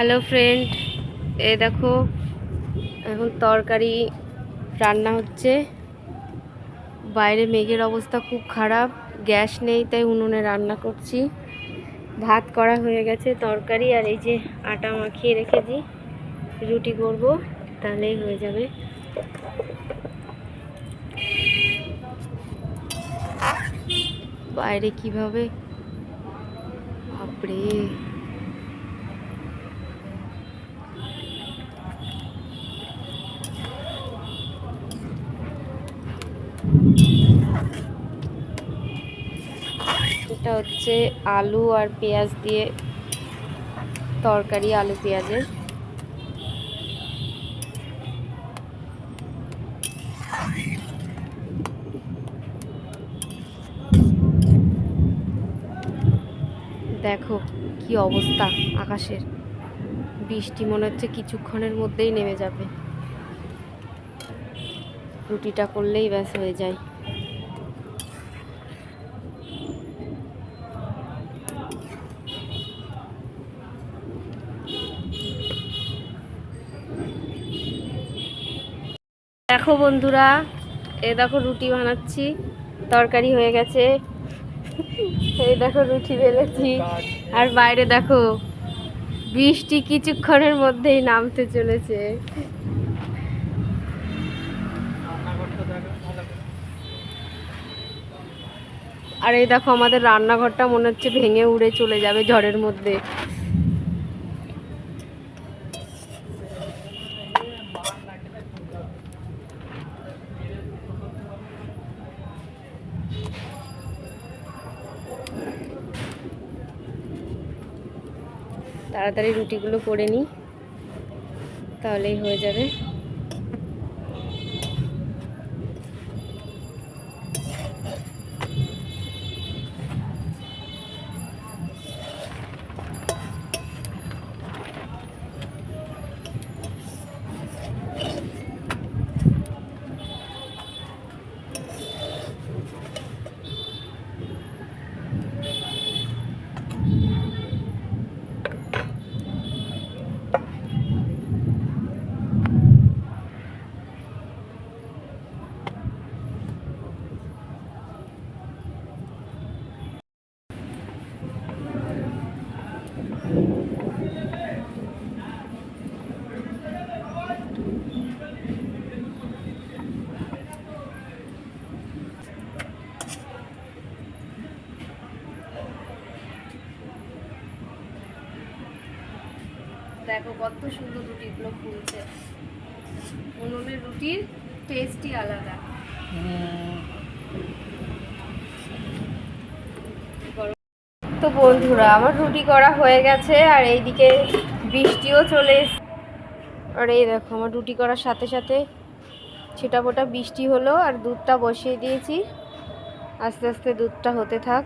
Hello friend এ দেখো, এখন তরকারি রান্না হচ্ছে। বাইরে মেঘের অবস্থা খুব খারাপ, গ্যাস নেই, তাই উনুনে রান্না করছি। ভাত করা হয়ে গেছে তরকারি, আর এই যে আটা মাখিয়ে রেখেছি, রুটি করব, তাহলেই হয়ে যাবে। বাইরে কীভাবে? বাপরে! এটা হচ্ছে আলু আর পেঁয়াজ দিয়ে তরকারি, আলু পেঁয়াজের। দেখো কি অবস্থা আকাশের। বৃষ্টি মনে হচ্ছে কিছুক্ষণের মধ্যেই নেমে যাবে। রুটিটা করলেই ব্যাস হয়ে যায়। দেখো বন্ধুরা, এ দেখো রুটি বানাচ্ছি, তরকারি হয়ে গেছে। এই দেখো রুটি বেলেছি। আর বাইরে দেখো, বৃষ্টি কিছুক্ষণের মধ্যেই নামতে চলেছে। আর এই দেখো আমাদের রান্নাঘরটা মনে হচ্ছে ভেঙে উড়ে চলে যাবে ঝড়ের মধ্যে। তাড়াতাড়ি রুটিগুলো করে নিই তাহলেই হয়ে যাবে। দেখো, কত সুন্দর রুটিগুলো ফুলছে। উনুনের রুটির টেস্টই আলাদা। তো বন্ধুরা, আমার রুটি করা হয়ে গেছে, আর এইদিকে বৃষ্টিও চলে আর এই দেখো, আমার রুটি করার সাথে সাথে ছিটাফোটা বৃষ্টি হলো, আর দুধটা বসিয়ে দিয়েছি। আস্তে আস্তে দুধটা হতে থাক।